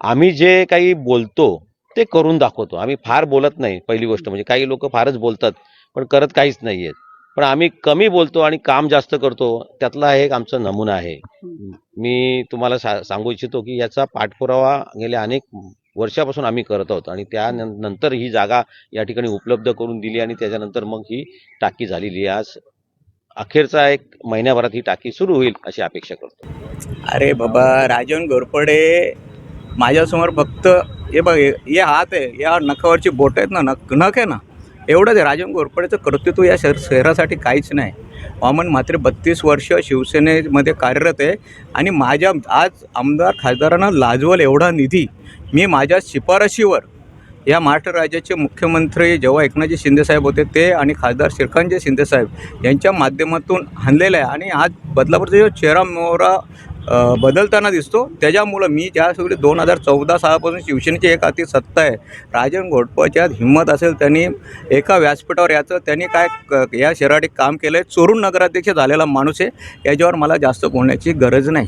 आम्ही जे काही बोलतो ते करून दाखवतो. आम्ही फार बोलत नाही पहिली गोष्ट म्हणजे. काही लोक फारच बोलतात पण करत काहीच नाही आहेत पण आम्ही कमी बोलतो आणि काम जास्त करतो त्यातला एक आमचा नमुना आहे. मी तुम्हाला सा सांगू इच्छितो की याचा पाठपुरावा गेल्या अनेक वर्षापासून आम्ही करत आहोत आणि त्यानंतर ही जागा या ठिकाणी उपलब्ध करून दिली आणि त्याच्यानंतर मग ही टाकी झालेली आहे. आज अखेरचा एक महिन्याभरात ही टाकी सुरू होईल अशी अपेक्षा करतो. अरे बाबा राजन घोरपडे माझ्यासमोर फक्त हे बघ हे हात आहे या नखावरची बोट आहेत ना नख नख आहे ना एवढंच आहे. राजन घोरपडेचं कर्तृत्व या शहर शहरासाठी काहीच नाही. वामन मात्र बत्तीस वर्ष शिवसेनेमध्ये कार्यरत आहे आणि माझ्या आज आमदार खासदारांना लाजवल एवढा निधी. मी माझ्या शिफारशीवर या महाराष्ट्र राज्याचे मुख्यमंत्री जेव्हा एकनाथजी शिंदेसाहेब होते ते आणि खासदार श्रीकांतजी शिंदेसाहेब यांच्या माध्यमातून आणलेलं आहे. आणि आज बदलापूरचा जो चेहरा मोहरा बदलताना दिसतो. त्याच्यामुळं मी ज्यावेळी दोन हजार चौदा सालापासून शिवसेनेची एक हाती सत्ता आहे. राजन घोटपाच्यात हिंमत असेल त्यांनी एका व्यासपीठावर याचं त्यांनी काय क- या शहरात काम केलं आहे चोरून नगराध्यक्ष झालेला माणूस आहे. याच्यावर मला जास्त बोलण्याची गरज नाही.